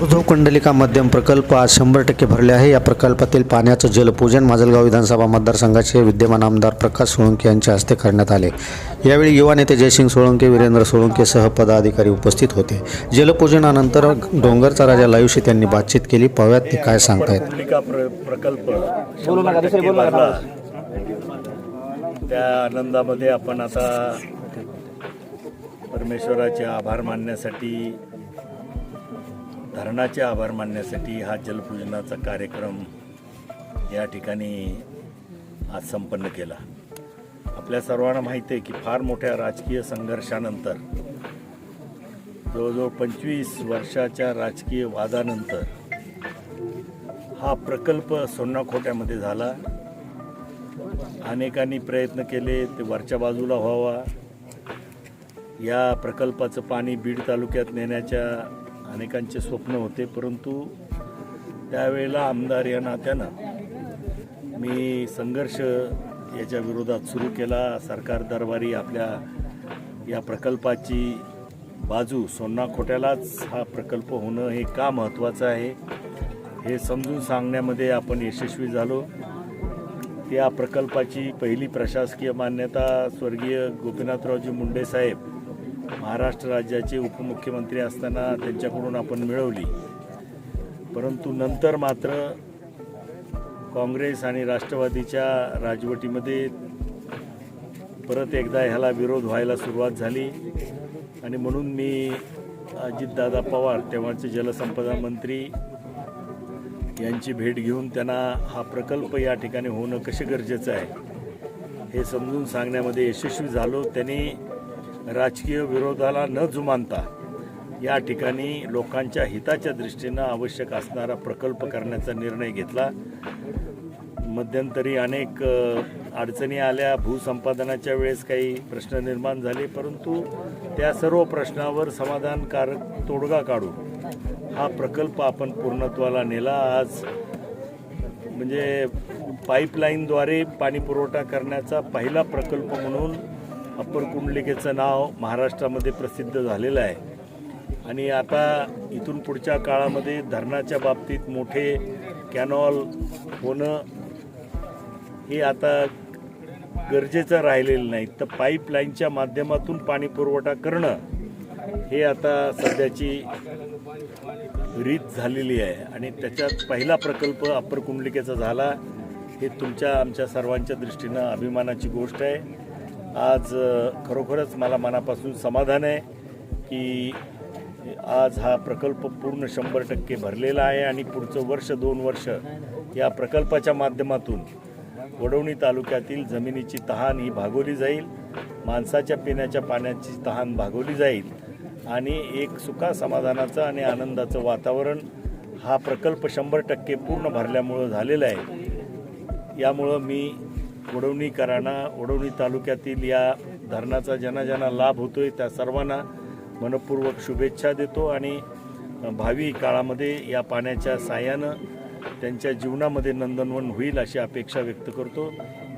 मातृत्व कुंडलिका मध्यम प्रकल्प आज शंभर टक्के भरले आहे. या प्रकल्पातील पाण्याचं जलपूजन माजलगाव विधानसभा मतदारसंघाचे विद्यमान आमदार प्रकाश सोळंके यांच्या हस्ते करण्यात आले. यावेळी युवा नेते जयसिंग सोळंके वीरेंद्र सोळंके सह पदाधिकारी उपस्थित होते. जलपूजनानंतर डोंगरचा राजा लायुशी त्यांनी बातचीत केली. पाहूयात ते काय सांगतायत. प्र प्रकल्प त्या आनंदामध्ये आपण आता परमेश्वराचे आभार मानण्यासाठी धरणाचे आभार मानण्यासाठी हा जलपूजनाचा कार्यक्रम या ठिकाणी आज संपन्न केला. आपल्या सर्वांना माहिती आहे की फार मोठ्या राजकीय संघर्षानंतर जवळजवळ पंचवीस वर्षाच्या राजकीय वादानंतर हा प्रकल्प सोन्नाखोट्यामध्ये झाला. अनेकांनी प्रयत्न केले ते वरच्या बाजूला व्हावा. या प्रकल्पाचं पाणी बीड तालुक्यात नेण्याच्या अनेकांचे स्वप्न होते परंतु त्यावेळेला आमदार या नात्यानं मी संघर्ष याच्या विरोधात सुरू केला. सरकार दरबारी आपल्या या प्रकल्पाची बाजू सोन्नाखोट्यालाच हा प्रकल्प होणं हे का महत्त्वाचं आहे हे समजून सांगण्यामध्ये आपण यशस्वी झालो. त्या प्रकल्पाची पहिली प्रशासकीय मान्यता स्वर्गीय गोपीनाथरावजी मुंडे साहेब महाराष्ट्र राज्याचे उपमुख्यमंत्री असताना त्यांच्याकडून आपण मिळवली. परंतु नंतर मात्र काँग्रेस आणि राष्ट्रवादीच्या राजवटीमध्ये परत एकदा ह्याला विरोध व्हायला सुरुवात झाली. आणि म्हणून मी अजितदादा पवार तेव्हाचे जलसंपदा मंत्री यांची भेट घेऊन त्यांना हा प्रकल्प या ठिकाणी होणं कसे गरजेचं आहे हे समजून सांगण्यामध्ये यशस्वी झालो. त्यांनी राजकीय विरोधाला न जुमानता या ठिकाणी लोकांच्या हिताच्या दृष्टीनं आवश्यक असणारा प्रकल्प करण्याचा निर्णय घेतला. मध्यंतरी अनेक अडचणी आल्या. भूसंपादनाच्या वेळेस काही प्रश्न निर्माण झाले परंतु त्या सर्व प्रश्नावर समाधानकारक तोडगा काढून हा प्रकल्प आपण पूर्णत्वाला नेला. आज म्हणजे पाईपलाईनद्वारे पाणी पुरवठा करण्याचा पहिला प्रकल्प म्हणून अप्पर कुंडलिकेचं नाव महाराष्ट्रामध्ये प्रसिद्ध झालेलं आहे. आणि आता इथून पुढच्या काळामध्ये धरणाच्या बाबतीत मोठे कॅनॉल होणं हे आता गरजेचं राहिलेलं नाही. तर पाईपलाईनच्या माध्यमातून पाणी पुरवठा करणं हे आता सध्याची रीत झालेली आहे. आणि त्याच्यात पहिला प्रकल्प अप्पर कुंडलिकेचा झाला हे तुमच्या आमच्या सर्वांच्या दृष्टीनं अभिमानाची गोष्ट आहे. आज खरोखरच मला मनापासून समाधान आहे की आज हा प्रकल्प पूर्ण शंभर टक्के भरलेला आहे आणि पुढचं वर्ष दोन वर्ष या प्रकल्पाच्या माध्यमातून वडवणी तालुक्यातील जमिनीची तहान ही भागवली जाईल माणसाच्या पिण्याच्या पाण्याची तहान भागवली जाईल आणि एक सुखा समाधानाचं आणि आनंदाचं वातावरण हा प्रकल्प शंभर टक्के पूर्ण भरल्यामुळं झालेला आहे. यामुळं मी वडवणीकरांना वडवणी तालुक्यातील या धरणाचा ज्यांना ज्यांना लाभ होतोय त्या सर्वांना मनपूर्वक शुभेच्छा देतो आणि भावी काळामध्ये या पाण्याच्या साह्यानं त्यांच्या जीवनामध्ये नंदनवन होईल अशी अपेक्षा व्यक्त करतो.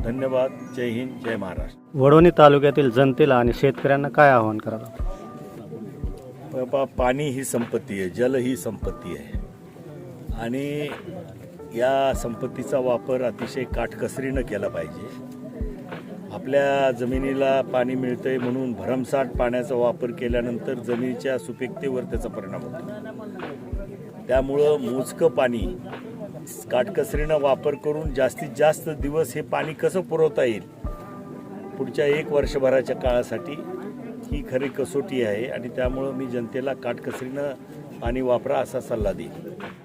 धन्यवाद. जय हिंद. जय महाराष्ट्र. वडवणी तालुक्यातील जनतेला आणि शेतकऱ्यांना काय आवाहन करावं बाबा पाणी ही संपत्ती आहे जल ही संपत्ती आहे. आणि या संपत्तीचा वापर अतिशय काटकसरीनं केला पाहिजे. आपल्या जमिनीला पाणी मिळतंय म्हणून भरमसाठ पाण्याचा वापर केल्यानंतर जमिनीच्या सुपीकतेवर त्याचा परिणाम होतो. त्यामुळं मोजकं पाणी काटकसरीनं वापर करून जास्तीत जास्त दिवस हे पाणी कसं पुरवता येईल? पुढच्या एक वर्षभराच्या काळासाठी ही खरी कसोटी आहे आणि त्यामुळं मी जनतेला काटकसरीनं पाणी वापरा असा सल्ला देईन.